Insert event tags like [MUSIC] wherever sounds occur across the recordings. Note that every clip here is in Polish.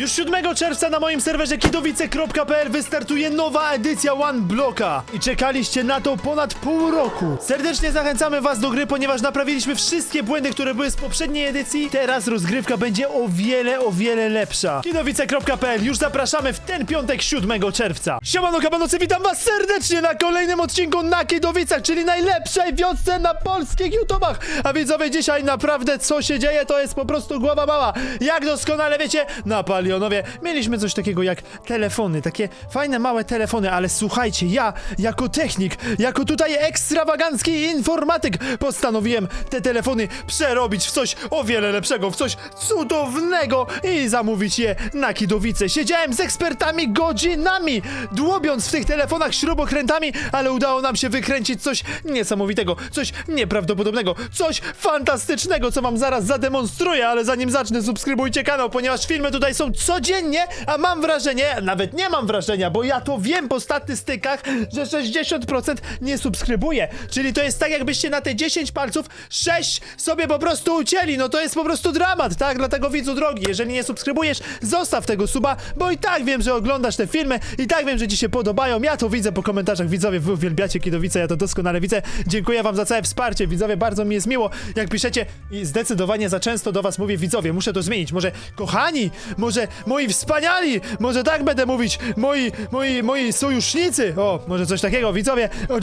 Już 7 czerwca na moim serwerze kidowice.pl wystartuje nowa edycja One Blocka i czekaliście na to ponad pół roku. Serdecznie zachęcamy was do gry, ponieważ naprawiliśmy wszystkie błędy, które były z poprzedniej edycji. Teraz rozgrywka będzie o wiele, o wiele lepsza. Kidowice.pl już zapraszamy w ten piątek 7 czerwca. Siemano kabanocy, witam was serdecznie na kolejnym odcinku na Kidowicach, czyli najlepszej wiosce na polskich YouTubach. A widzowie, dzisiaj naprawdę co się dzieje, to jest po prostu głowa mała. Jak doskonale wiecie, na Palionowie mieliśmy coś takiego jak telefony, takie fajne małe telefony, ale słuchajcie, ja jako technik, jako tutaj ekstrawagancki informatyk postanowiłem te telefony przerobić w coś o wiele lepszego, w coś cudownego i zamówić je na Kidowice. Siedziałem z ekspertami godzinami, dłobiąc w tych telefonach śrubokrętami, ale udało nam się wykręcić coś niesamowitego, coś nieprawdopodobnego, coś fantastycznego, co wam zaraz zademonstruję, ale zanim zacznę, subskrybujcie kanał, ponieważ filmy tutaj są codziennie, a mam wrażenie, nawet nie mam wrażenia, bo ja to wiem po statystykach, że 60% nie subskrybuje, czyli to jest tak jakbyście na te 10 palców 6 sobie po prostu ucięli, no to jest po prostu dramat, tak? Dlatego widzu drogi, jeżeli nie subskrybujesz, zostaw tego suba, bo i tak wiem, że oglądasz te filmy, i tak wiem, że ci się podobają, ja to widzę po komentarzach, widzowie, wy uwielbiacie Kidowice, ja to doskonale widzę, dziękuję wam za całe wsparcie, widzowie, bardzo mi jest miło, jak piszecie i zdecydowanie za często do was mówię, widzowie, muszę to zmienić, może kochani, może moi wspaniali, może tak będę mówić, moi, moi, moi sojusznicy, o, może coś takiego, widzowie, o,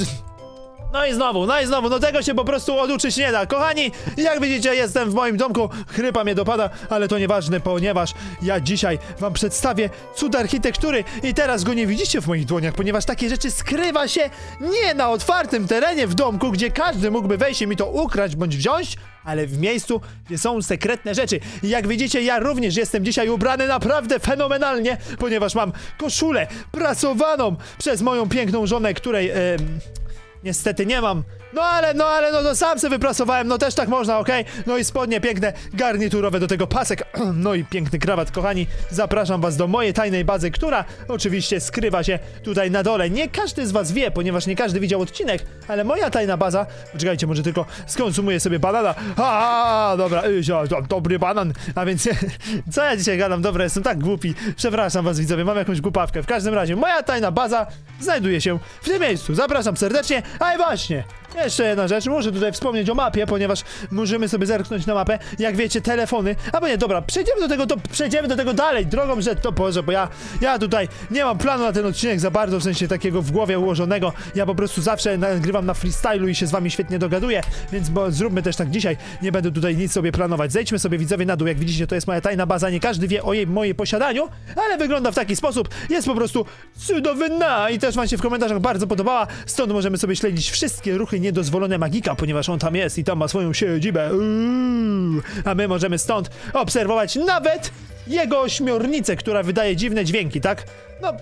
no i znowu, no i znowu, no tego się po prostu oduczyć nie da. Kochani, jak widzicie, jestem w moim domku, chrypa mnie dopada, ale to nieważne, ponieważ ja dzisiaj wam przedstawię cud architektury. I teraz go nie widzicie w moich dłoniach, ponieważ takie rzeczy skrywa się nie na otwartym terenie w domku, gdzie każdy mógłby wejść i mi to ukraść bądź wziąć, ale w miejscu, gdzie są sekretne rzeczy. I jak widzicie, ja również jestem dzisiaj ubrany naprawdę fenomenalnie, ponieważ mam koszulę prasowaną przez moją piękną żonę, której... Niestety nie mam. No ale, no ale, no to sam sobie wyprasowałem, no też tak można, okej? No i spodnie piękne, garniturowe do tego pasek, [CLEARS THROAT] no i piękny krawat, kochani. Zapraszam was do mojej tajnej bazy, która oczywiście skrywa się tutaj na dole. Nie każdy z was wie, ponieważ nie każdy widział odcinek, ale moja tajna baza, poczekajcie, może tylko skonsumuję sobie banana. A, dobra, y, zio, dobry banan. A więc, [LAUGHS] co ja dzisiaj gadam? Dobra, jestem tak głupi. Przepraszam was, widzowie, mam jakąś głupawkę. W każdym razie, moja tajna baza znajduje się w tym miejscu. Zapraszam serdecznie. A i właśnie, jeszcze jedna rzecz, muszę tutaj wspomnieć o mapie, ponieważ możemy sobie zerknąć na mapę. Jak wiecie, telefony. Albo nie, dobra, przejdziemy do tego, to przejdziemy do tego dalej, drogą, że to Boże, bo ja, ja tutaj nie mam planu na ten odcinek za bardzo, w sensie takiego w głowie ułożonego. Ja po prostu zawsze nagrywam na freestylu i się z wami świetnie dogaduję, więc bo zróbmy też tak dzisiaj. Nie będę tutaj nic sobie planować. Zejdźmy sobie widzowie na dół, jak widzicie, to jest moja tajna baza. Nie każdy wie o jej mojej posiadaniu, ale wygląda w taki sposób. Jest po prostu cudowna i też wam się w komentarzach bardzo podobała. Stąd możemy sobie śledzić wszystkie ruchy niedozwolone magika, ponieważ on tam jest i tam ma swoją siedzibę. Uuu. A my możemy stąd obserwować nawet jego ośmiornicę, która wydaje dziwne dźwięki, tak? No,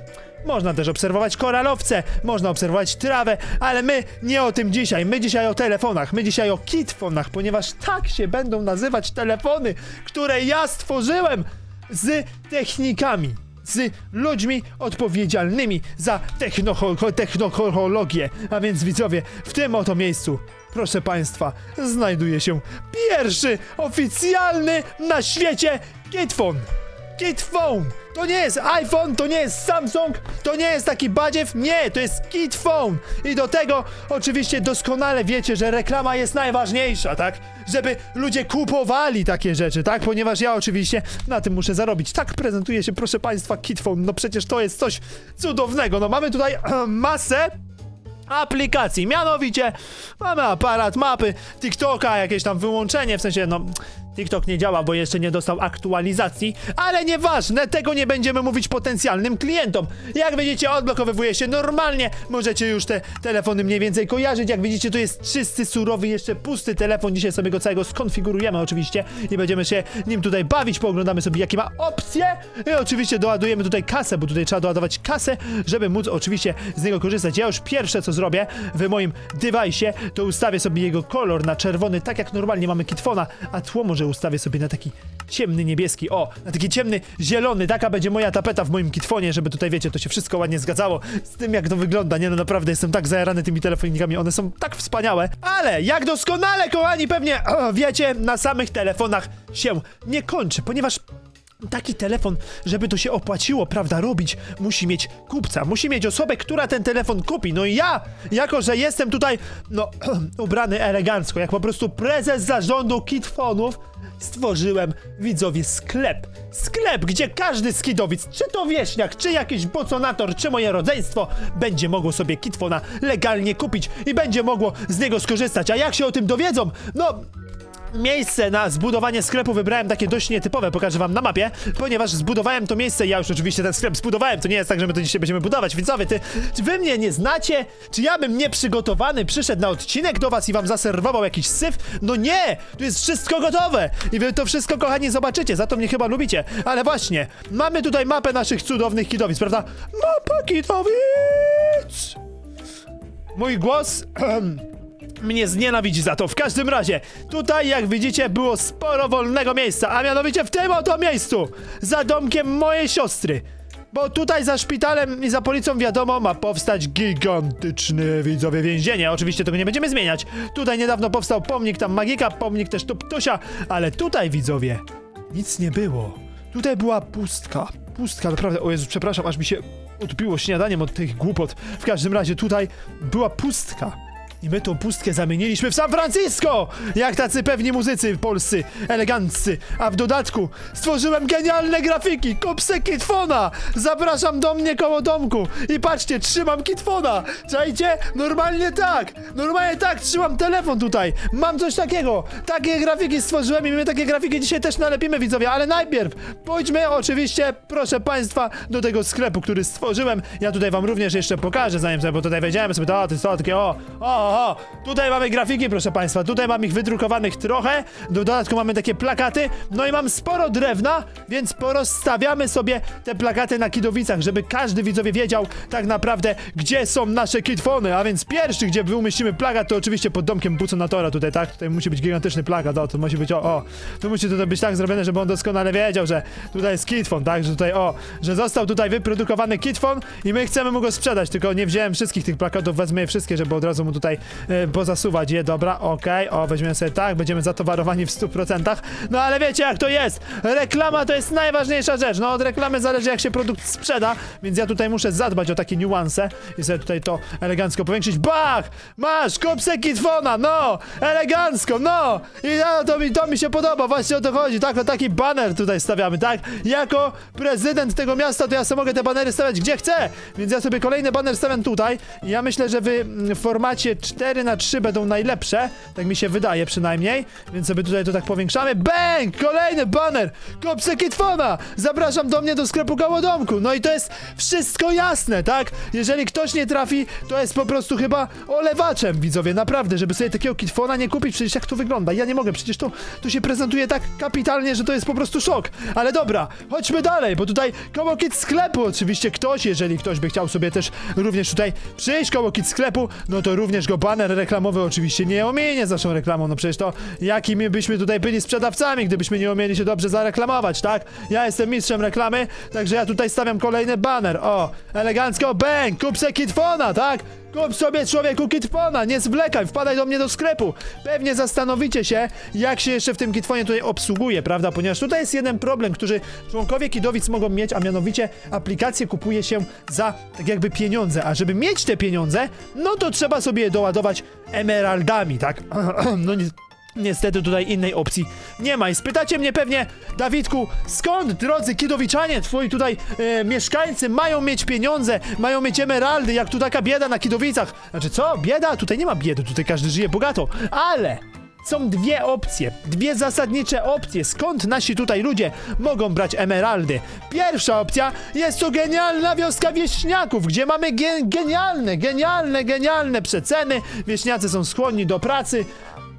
można też obserwować koralowce, można obserwować trawę, ale my nie o tym dzisiaj. My dzisiaj o telefonach, my dzisiaj o kitfonach, ponieważ tak się będą nazywać telefony, które ja stworzyłem z technikami z ludźmi odpowiedzialnymi za technologię. A więc widzowie, w tym oto miejscu, proszę państwa, znajduje się pierwszy oficjalny na świecie Kitphone. Kitphone! To nie jest iPhone, to nie jest Samsung, to nie jest taki badziew, nie, to jest Kitphone. I do tego oczywiście doskonale wiecie, że reklama jest najważniejsza, tak? Żeby ludzie kupowali takie rzeczy, tak? Ponieważ ja oczywiście na tym muszę zarobić. Tak prezentuje się, proszę państwa, Kitphone. No przecież to jest coś cudownego. No mamy tutaj [CLEARS THROAT] masę aplikacji. Mianowicie mamy aparat, mapy, TikToka, jakieś tam wyłączenie, w sensie no TikTok nie działa, bo jeszcze nie dostał aktualizacji, ale nieważne, tego nie będziemy mówić potencjalnym klientom. Jak widzicie, odblokowywuje się normalnie, możecie już te telefony mniej więcej kojarzyć. Jak widzicie, to jest czysty, surowy, jeszcze pusty telefon. Dzisiaj sobie go całego skonfigurujemy oczywiście i będziemy się nim tutaj bawić, pooglądamy sobie jakie ma opcje i oczywiście doładujemy tutaj kasę, bo tutaj trzeba doładować kasę, żeby móc oczywiście z niego korzystać. Ja już pierwsze co zrobię w moim device'ie, to ustawię sobie jego kolor na czerwony, tak jak normalnie mamy kitfona, a tło może ustawię sobie na taki ciemny niebieski, o, na taki ciemny zielony, taka będzie moja tapeta w moim kitfonie, żeby tutaj, wiecie, to się wszystko ładnie zgadzało z tym, jak to wygląda, nie no, naprawdę jestem tak zajarany tymi telefonikami, one są tak wspaniałe, ale jak doskonale, kochani, pewnie o, wiecie, na samych telefonach się nie kończy, ponieważ taki telefon, żeby to się opłaciło, prawda, robić, musi mieć kupca, musi mieć osobę, która ten telefon kupi. No i ja, jako że jestem tutaj, no, [CLEARS THROAT] ubrany elegancko, jak po prostu prezes zarządu Kitfonów, stworzyłem widzowie sklep. Sklep, gdzie każdy skidowic, czy to wieśniak, czy jakiś boconator, czy moje rodzeństwo, będzie mogło sobie Kitfona legalnie kupić i będzie mogło z niego skorzystać. A jak się o tym dowiedzą? No, Miejsce na zbudowanie sklepu wybrałem takie dość nietypowe, pokażę wam na mapie, ponieważ zbudowałem to miejsce, ja już oczywiście ten sklep zbudowałem, to nie jest tak, że my to dzisiaj będziemy budować, widzowie, ty, czy wy mnie nie znacie? Czy ja bym nieprzygotowany przyszedł na odcinek do was i wam zaserwował jakiś syf? No nie! Tu jest wszystko gotowe! I wy to wszystko, kochani, zobaczycie, za to mnie chyba lubicie. Ale właśnie, mamy tutaj mapę naszych cudownych kidowic, prawda? Mapa kidowic! Mój głos... [CLEARS THROAT] mnie znienawidzi za to. W każdym razie, tutaj jak widzicie było sporo wolnego miejsca, a mianowicie w tym oto miejscu, za domkiem mojej siostry. Bo tutaj za szpitalem i za policją wiadomo ma powstać gigantyczne widzowie więzienie. Oczywiście tego nie będziemy zmieniać. Tutaj niedawno powstał pomnik tam magika, pomnik też Tuptusia, ale tutaj widzowie nic nie było. Tutaj była pustka. Pustka, naprawdę. O Jezu, przepraszam, aż mi się odbiło śniadaniem od tych głupot. W każdym razie tutaj była pustka. I my tą pustkę zamieniliśmy w San Francisco! Jak tacy pewni muzycy polscy, eleganccy. A w dodatku stworzyłem genialne grafiki, kopsę Kitfona! Zapraszam do mnie koło domku i patrzcie, trzymam Kitfona! Czajcie? Normalnie tak! Normalnie tak, trzymam telefon tutaj! Mam coś takiego! Takie grafiki stworzyłem i my takie grafiki dzisiaj też nalepimy, widzowie, ale najpierw pójdźmy oczywiście, proszę państwa, do tego sklepu, który stworzyłem. Ja tutaj wam również jeszcze pokażę, zanim sobie, bo tutaj wejdziemy sobie, to, to to, takie o, o, o, tutaj mamy grafiki, proszę państwa, tutaj mam ich wydrukowanych trochę, do dodatku mamy takie plakaty, no i mam sporo drewna, więc porozstawiamy sobie te plakaty na kidowicach, żeby każdy widzowie wiedział tak naprawdę, gdzie są nasze kitfony, a więc pierwszy, gdzie umieścimy plakat, to oczywiście pod domkiem Buconatora tutaj, tak? Tutaj musi być gigantyczny plakat, o, to musi być, o, o, to musi tutaj być tak zrobione, żeby on doskonale wiedział, że tutaj jest kitfon, tak? Że tutaj, o, że został tutaj wyprodukowany kitfon i my chcemy mu go sprzedać, tylko nie wziąłem wszystkich tych plakatów, wezmę je wszystkie, żeby od razu mu tutaj e, pozasuwać je, dobra, okej, o, weźmiemy sobie tak, będziemy zatowarowani w 100%, no ale wiecie jak to jest, reklama to jest najważniejsza rzecz, no od reklamy zależy jak się produkt sprzeda, więc ja tutaj muszę zadbać o takie niuanse i sobie tutaj to elegancko powiększyć, bach, masz, kopsę kitfona, no, elegancko, no, i no, to, mi, to mi się podoba, właśnie o to chodzi, tak, o taki baner tutaj stawiamy, tak, jako prezydent tego miasta, to ja sobie mogę te banery stawiać gdzie chcę, więc ja sobie kolejny baner stawiam tutaj. Ja myślę, że wy mm, w formacie 4 na 3 będą najlepsze, tak mi się wydaje przynajmniej, więc sobie tutaj to tak powiększamy, bang, kolejny baner, kopsę kitfona, zapraszam do mnie do sklepu Gołodomku, no i to jest wszystko jasne, tak, jeżeli ktoś nie trafi, to jest po prostu chyba olewaczem, widzowie, naprawdę, żeby sobie takiego kitfona nie kupić, przecież jak to wygląda, ja nie mogę, przecież to, to się prezentuje tak kapitalnie, że to jest po prostu szok, ale dobra, chodźmy dalej, bo tutaj koło kit sklepu oczywiście ktoś, jeżeli ktoś by chciał sobie też również tutaj przyjść koło kit sklepu, no to również go baner reklamowy oczywiście nie ominie z naszą reklamą, no przecież to jakimi byśmy tutaj byli sprzedawcami, gdybyśmy nie umieli się dobrze zareklamować, tak? Ja jestem mistrzem reklamy, także ja tutaj stawiam kolejny baner, o, elegancko, bang, kup se kitfona, tak? Kup sobie człowieku kitfona, nie zwlekaj, wpadaj do mnie do sklepu. Pewnie zastanowicie się, jak się jeszcze w tym kitfonie tutaj obsługuje, prawda? Ponieważ tutaj jest jeden problem, który członkowie kidowic mogą mieć, a mianowicie aplikację kupuje się za tak jakby pieniądze, a żeby mieć te pieniądze, no to trzeba sobie je doładować emeraldami, tak? [CLEARS THROAT] No nie... Niestety tutaj innej opcji nie ma. I spytacie mnie pewnie, Dawidku, skąd, drodzy kidowiczanie, twoi tutaj e, mieszkańcy mają mieć pieniądze, mają mieć emeraldy, jak tu taka bieda na kidowicach? Znaczy co? Bieda? Tutaj nie ma biedy, tutaj każdy żyje bogato, ale... Są dwie opcje, dwie zasadnicze opcje, skąd nasi tutaj ludzie mogą brać emeraldy. Pierwsza opcja jest to genialna wioska wieśniaków, gdzie mamy ge genialne, genialne, genialne przeceny. Wieśniacy są skłonni do pracy,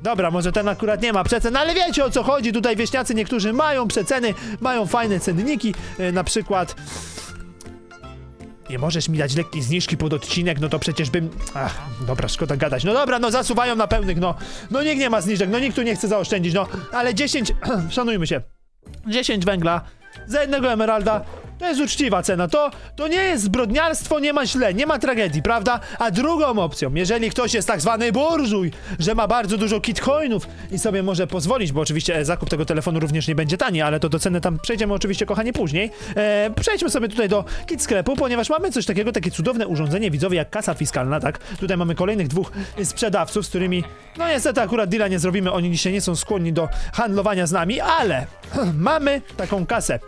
Dobra, może ten akurat nie ma przecen, ale wiecie o co chodzi. Tutaj wieśniacy niektórzy mają przeceny, mają fajne cenniki, yy, na przykład. Nie możesz mi dać lekkiej zniżki pod odcinek, no to przecież bym. Ach, dobra, szkoda gadać. No dobra, no zasuwają na pełnych, no. No nikt nie ma zniżek, no nikt tu nie chce zaoszczędzić, no. Ale 10. [CLEARS THROAT] Szanujmy się. 10 węgla za jednego emeralda To jest uczciwa cena, to, to nie jest zbrodniarstwo, nie ma źle, nie ma tragedii, prawda? A drugą opcją, jeżeli ktoś jest tak zwany burżuj, że ma bardzo dużo kitcoinów i sobie może pozwolić, bo oczywiście zakup tego telefonu również nie będzie tani, ale to do ceny tam przejdziemy oczywiście, kochani, później. E, przejdźmy sobie tutaj do kit sklepu, ponieważ mamy coś takiego, takie cudowne urządzenie widzowie jak kasa fiskalna, tak? Tutaj mamy kolejnych dwóch sprzedawców, z którymi, no niestety akurat deala nie zrobimy, oni dzisiaj nie są skłonni do handlowania z nami, ale [CLEARS THROAT] mamy taką kasę.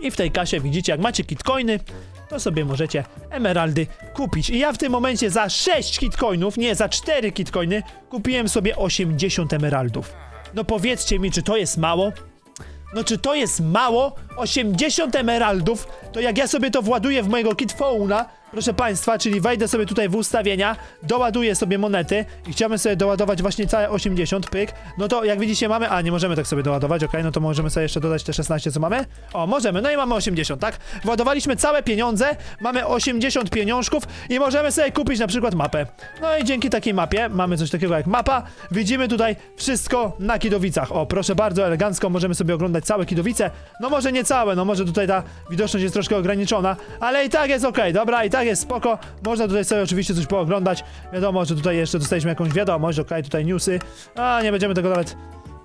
I w tej kasie widzicie, jak macie kitcoiny, to sobie możecie emeraldy kupić. I ja w tym momencie za 6 kitcoinów, nie, za 4 kitcoiny, kupiłem sobie 80 emeraldów. No powiedzcie mi, czy to jest mało? No czy to jest mało? 80 emeraldów, to jak ja sobie to właduję w mojego kitphone'a, proszę państwa, czyli wejdę sobie tutaj w ustawienia, doładuję sobie monety i chciałbym sobie doładować właśnie całe 80, pyk, no to jak widzicie mamy, a nie możemy tak sobie doładować, okej, no to możemy sobie jeszcze dodać te 16, co mamy? O, możemy, no i mamy 80, tak? Władowaliśmy całe pieniądze, mamy 80 pieniążków i możemy sobie kupić na przykład mapę. No i dzięki takiej mapie, mamy coś takiego jak mapa, widzimy tutaj wszystko na Kidowicach. O, proszę bardzo, elegancko, możemy sobie oglądać całe Kidowice, no może nie całe, no może tutaj ta widoczność jest troszkę ograniczona, ale i tak jest okej, dobra, i tak jest spoko, można tutaj sobie oczywiście coś pooglądać, wiadomo, że tutaj jeszcze dostaliśmy jakąś wiadomość, okej, tutaj newsy, a nie będziemy tego nawet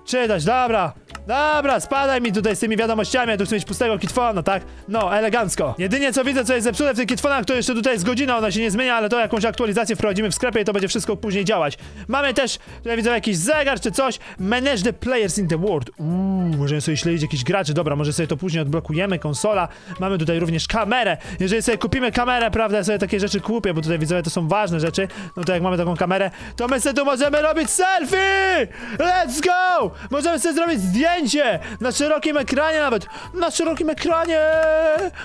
czytać, dobra, dobra, spadaj mi tutaj z tymi wiadomościami, ja tu chcę mieć pustego kitfona, tak? No, elegancko. Jedynie co widzę, co jest zepsute w tych kitfonach, to jeszcze tutaj jest godzina, ona się nie zmienia, ale to jakąś aktualizację wprowadzimy w sklepie i to będzie wszystko później działać. Mamy też, tutaj widzę jakiś zegar czy coś, manage the players in the world. Uuu, możemy sobie śledzić jakichś graczy, dobra, może sobie to później odblokujemy, konsola. Mamy tutaj również kamerę, jeżeli sobie kupimy kamerę, prawda, ja sobie takie rzeczy kupię, bo tutaj widzowie to są ważne rzeczy, no to jak mamy taką kamerę, to my sobie tu możemy robić selfie! Let's go! Możemy sobie zrobić zdjęcie! Na szerokim ekranie nawet! Na szerokim ekranie!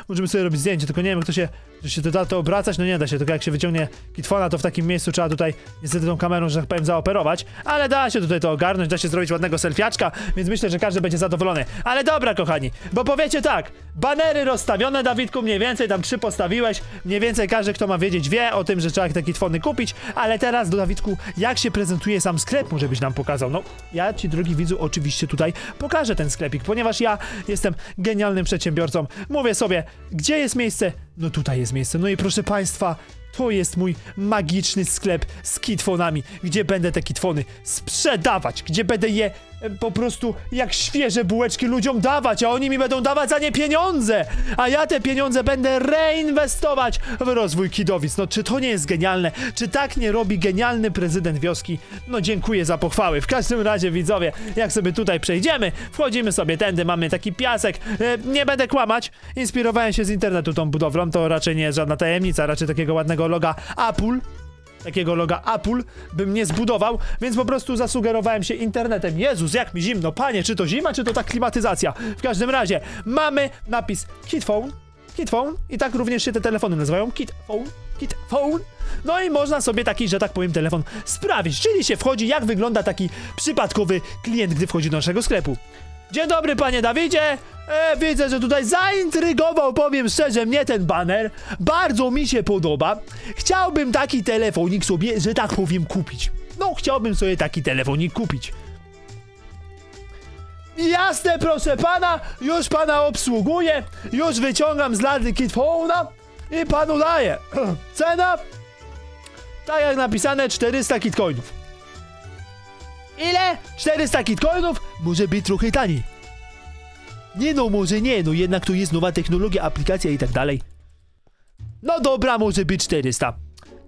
Możemy sobie robić zdjęcie, tylko nie wiem, jak to się, czy się to da to obracać, no nie da się, tylko jak się wyciągnie kitfona, to w takim miejscu trzeba tutaj niestety tą kamerą, że tak powiem, zaoperować, ale da się tutaj to ogarnąć, da się zrobić ładnego selfiaczka, więc myślę, że każdy będzie zadowolony. Ale dobra, kochani, bo powiecie tak, banery rozstawione, Dawidku, mniej więcej tam trzy postawiłeś, mniej więcej każdy, kto ma wiedzieć, wie o tym, że trzeba te kitfony kupić, ale teraz, do Dawidku, jak się prezentuje sam sklep, może byś nam pokazał. No, ja ci, drogi widzu, oczywiście tutaj pokażę ten sklepik, ponieważ ja jestem genialnym przedsiębiorcą. Mówię sobie, gdzie jest miejsce? No tutaj jest miejsce. No i proszę państwa, to jest mój magiczny sklep z kitfonami, gdzie będę te kitfony sprzedawać, gdzie będę je po prostu jak świeże bułeczki ludziom dawać, a oni mi będą dawać za nie pieniądze, a ja te pieniądze będę reinwestować w rozwój kidowic. No czy to nie jest genialne? Czy tak nie robi genialny prezydent wioski? No dziękuję za pochwały. W każdym razie widzowie, jak sobie tutaj przejdziemy, wchodzimy sobie tędy, mamy taki piasek. E, nie będę kłamać, inspirowałem się z internetu tą budowlą, to raczej nie jest żadna tajemnica, raczej takiego ładnego loga Apple takiego loga Apple bym nie zbudował, więc po prostu zasugerowałem się internetem. Jezus, jak mi zimno, panie, czy to zima, czy to ta klimatyzacja? W każdym razie, mamy napis Kitphone, Kitphone i tak również się te telefony nazywają Kitphone, Kitphone. No i można sobie taki, że tak powiem, telefon sprawić, czyli się wchodzi, jak wygląda taki przypadkowy klient, gdy wchodzi do naszego sklepu. Dzień dobry, panie Dawidzie! E, widzę, że tutaj zaintrygował, powiem szczerze, mnie ten baner. Bardzo mi się podoba. Chciałbym taki telefonik sobie, że tak powiem, kupić. No, chciałbym sobie taki telefonik kupić. Jasne, proszę pana, już pana obsługuję, już wyciągam z lady kitfona i panu daję. [CLEARS THROAT] Cena? Tak jak napisane, 400 kitcoinów. Ile? 400 kitcoinów? Może być trochę taniej. Nie no, może nie, no jednak to jest nowa technologia, aplikacja i tak dalej. No dobra, może być 400.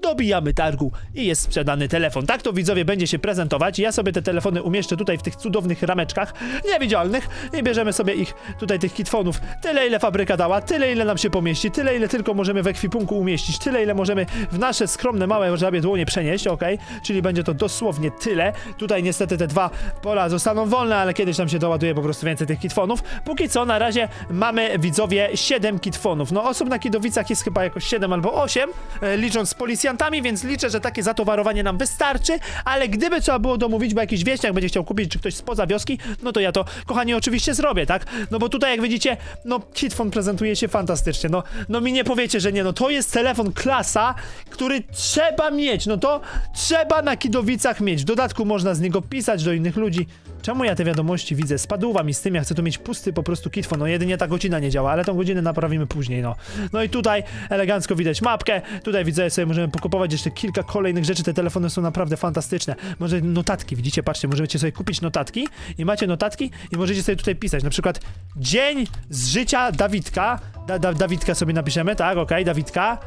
Dobijamy targu i jest sprzedany telefon. Tak to widzowie będzie się prezentować. Ja sobie te telefony umieszczę tutaj w tych cudownych rameczkach niewidzialnych i bierzemy sobie ich, tutaj tych kitfonów. Tyle ile fabryka dała, tyle ile nam się pomieści, tyle ile tylko możemy w ekwipunku umieścić, tyle ile możemy w nasze skromne, małe żabie dłonie przenieść, ok? Czyli będzie to dosłownie tyle. Tutaj niestety te dwa pola zostaną wolne, ale kiedyś nam się doładuje po prostu więcej tych kitfonów. Póki co na razie mamy widzowie 7 kitfonów. No osób na kidowicach jest chyba jakoś 7 albo 8, e, licząc z policjantami więc liczę, że takie zatowarowanie nam wystarczy, ale gdyby trzeba było domówić, bo jakiś wieśniak będzie chciał kupić, czy ktoś spoza wioski, no to ja to, kochani, oczywiście zrobię, tak? No bo tutaj, jak widzicie, no Hitphone prezentuje się fantastycznie, no, no mi nie powiecie, że nie, no to jest telefon klasa, który trzeba mieć, no to trzeba na Kidowicach mieć, w dodatku można z niego pisać do innych ludzi. Czemu ja te wiadomości widzę? Spadła mi z tym, ja chcę tu mieć pusty po prostu kitfon. No jedynie ta godzina nie działa, ale tą godzinę naprawimy później, no. No i tutaj elegancko widać mapkę, tutaj widzę sobie możemy pokupować jeszcze kilka kolejnych rzeczy, te telefony są naprawdę fantastyczne. Może notatki, widzicie, patrzcie, możecie sobie kupić notatki i macie notatki i możecie sobie tutaj pisać, na przykład dzień z życia Dawidka, da, da, Dawidka sobie napiszemy, tak, okej, Dawidka,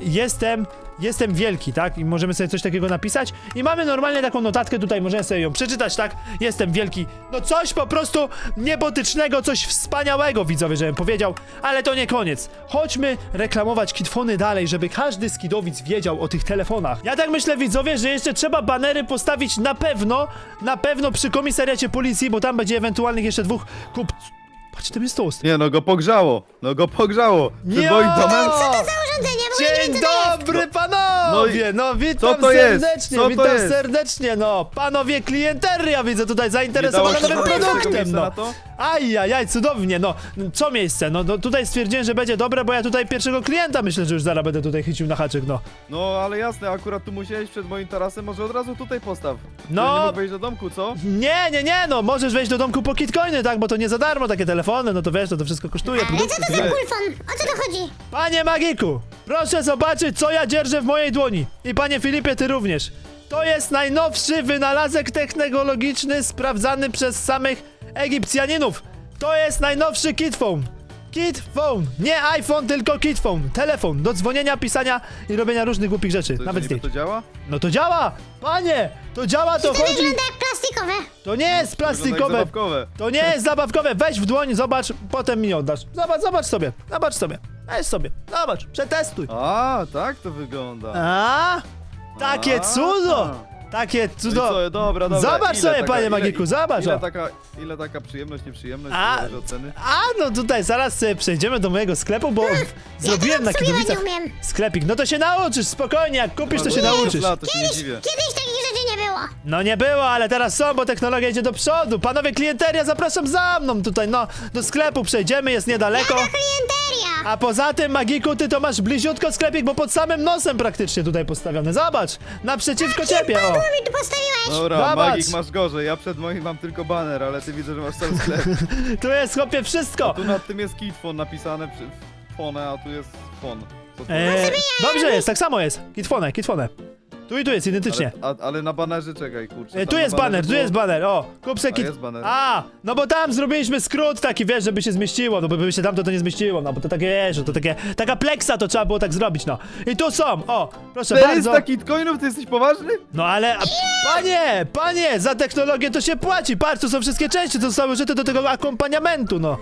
jestem, jestem wielki, tak? I możemy sobie coś takiego napisać. I mamy normalnie taką notatkę, tutaj możemy sobie ją przeczytać, tak? Jestem wielki. No coś po prostu niebotycznego, coś wspaniałego, widzowie, żebym powiedział. Ale to nie koniec. Chodźmy reklamować kitfony dalej, żeby każdy z kidowic wiedział o tych telefonach. Ja tak myślę, widzowie, że jeszcze trzeba banery postawić na pewno, na pewno przy komisariacie policji, bo tam będzie ewentualnych jeszcze dwóch kup... Patrz, tam jest toast. Nie no, go pogrzało. No go pogrzało. Nie! Co to za urządzenie? Panowie! No, witam co to jest? serdecznie, Co to witam jest? serdecznie, no! Panowie klienteria widzę tutaj zainteresowane nowym produktem, no! Ajajaj, cudownie, no! Co miejsce? No, no tutaj stwierdziłem, że będzie dobre, bo ja tutaj pierwszego klienta myślę, że już zaraz będę tutaj chycił na haczyk, no. No ale jasne, akurat tu musiałeś przed moim tarasem, może od razu tutaj postaw. No. No. Nie mógł wejść do domku, co? Nie, nie, nie, no! Możesz wejść do domku po kitcoiny, tak? Bo to nie za darmo takie telefony, no to wiesz, to, to wszystko kosztuje. Ale co to za kulfon? O co to chodzi? Panie Magiku, proszę zobaczyć, co ja dzierżę w mojej dłoni. I panie Filipie, ty również. To jest najnowszy wynalazek technologiczny sprawdzany przez samych Egipcjaninów. To jest najnowszy kitphone. Kitphone. Nie iPhone, tylko kitphone. Telefon do dzwonienia, pisania i robienia różnych głupich rzeczy. To, Nawet niby to działa? No to działa! Panie! To działa, to To chodzi! wygląda jak plastikowe. To nie jest plastikowe. zabawkowe. To nie jest zabawkowe. Weź w dłoń, zobacz, potem mi oddasz. Zobacz, zobacz sobie. Zobacz sobie. Weź sobie. Zobacz, przetestuj. A, tak to wygląda. A? Takie A. cudo! Takie No i cudo! co, dobra, dobra. Zobacz ile sobie, taka, panie ile, Magiku, zobacz, Ile o. taka, ile taka przyjemność, nieprzyjemność, A. zależy od ceny? A no tutaj zaraz sobie przejdziemy do mojego sklepu, bo zrobiłem na obsługiwać nie umiem. sklepik. No to się nauczysz, spokojnie, jak kupisz to się No, nauczysz. lat, to się nie dziwię. kiedyś takich rzeczy nie było. No nie było, ale teraz są, bo technologia idzie do przodu. Panowie klienteria, zapraszam za mną tutaj, no, do sklepu przejdziemy, jest niedaleko. Klienteria. A poza tym, Magiku, ty to masz bliziutko sklepik, bo pod samym nosem praktycznie tutaj postawiony. Zobacz, naprzeciwko ciebie, o. Co mi tu postawiłeś? Dobra, Zobacz. Magik masz gorzej, ja przed moim mam tylko baner, ale ty widzę, że masz cały sklep. [LAUGHS] Tu jest, chłopie, wszystko. Tu nad tym jest kitfon napisane, przy... fone, a tu jest fon. Co to Eee, dobrze jest, tak samo jest. Kitfone, kitfone. Tu i tu jest identycznie. Ale, a, ale na banerze czekaj, kurczę. E, tam tu na jest banerze baner, tu było- jest baner, o, kup se A, kit... jest baner. A, no bo tam zrobiliśmy skrót taki, wiesz, żeby się zmieściło, no bo by się tamto to nie zmieściło, no bo to takie, wiesz, to takie, taka pleksa to trzeba było tak zrobić, no. I tu są, o, proszę bardzo. 400 kitcoinów, ty jesteś poważny? No ale, a, panie, panie, za technologię to się płaci, patrz, tu są wszystkie części, to zostały użyte do tego akompaniamentu, no.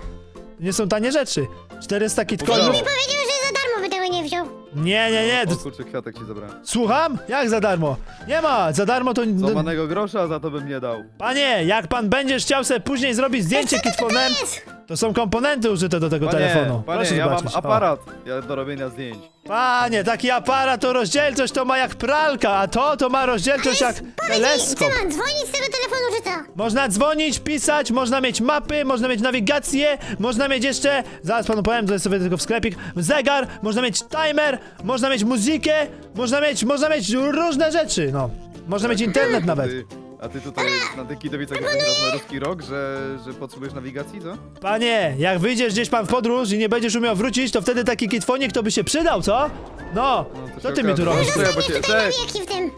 Nie są tanie rzeczy. 400 kitcoinów. Powiedział, że za darmo by tego nie wziął. Nie, nie, nie, O kurczę, kwiatek ci zabrałem. słucham? Jak za darmo? Nie ma, za darmo to... no, Złamanego grosza za to bym nie dał. Panie, jak pan będziesz chciał sobie później zrobić zdjęcie kitfonem, Jest. To są komponenty użyte do tego Panie, telefonu. panie Proszę ja mam zobaczyć. O. aparat ja do robienia zdjęć. Panie, taki aparat to rozdzielczość to ma jak pralka, a to to ma rozdzielczość jak Powiedz mi, teleskop. co mam dzwonić z tego telefonu, czy co? Można dzwonić, pisać, można mieć mapy, można mieć nawigację, można mieć jeszcze, zaraz panu powiem, to jest sobie tylko w sklepik, zegar, można mieć timer, można mieć muzykę, można mieć, można mieć różne rzeczy, no. Można mieć internet nawet. Ty, a ty tutaj na tych kidowicach teraz na ruski rok, że, że potrzebujesz nawigacji, co? Panie, jak wyjdziesz gdzieś pan w podróż i nie będziesz umiał wrócić, to wtedy taki kitfonik to by się przydał, co? No, to co się ty mi tu okaże. robisz? Co ja, bo Zostawię cię- tutaj nawijaki w tym.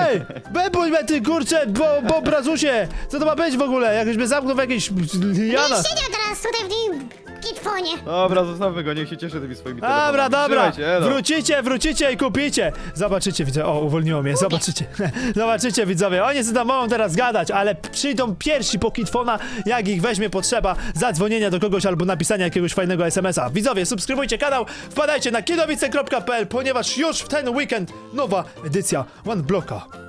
Ej! Bebuj me ty kurcze, bo, bo brazusie! Co to ma być w ogóle? Jakbyś mnie zamknął w jakiejś. Będziesz siedział teraz tutaj w tym kitfonie. Dobra, zostawmy go, niech się cieszy tymi swoimi Dobra, telefonami. dobra, Trzymaj się, elo. wrócicie, wrócicie i kupicie. Zobaczycie, widzę, o, uwolniło mnie, zobaczycie. [LAUGHS] Zobaczycie, widzowie, oni sobie tam mogą teraz gadać, ale przyjdą pierwsi po kitfona, jak ich weźmie potrzeba zadzwonienia do kogoś albo napisania jakiegoś fajnego SMS-a. Widzowie, subskrybujcie kanał, wpadajcie na kidowice.pl, ponieważ już w ten weekend nowa edycja One Blocka.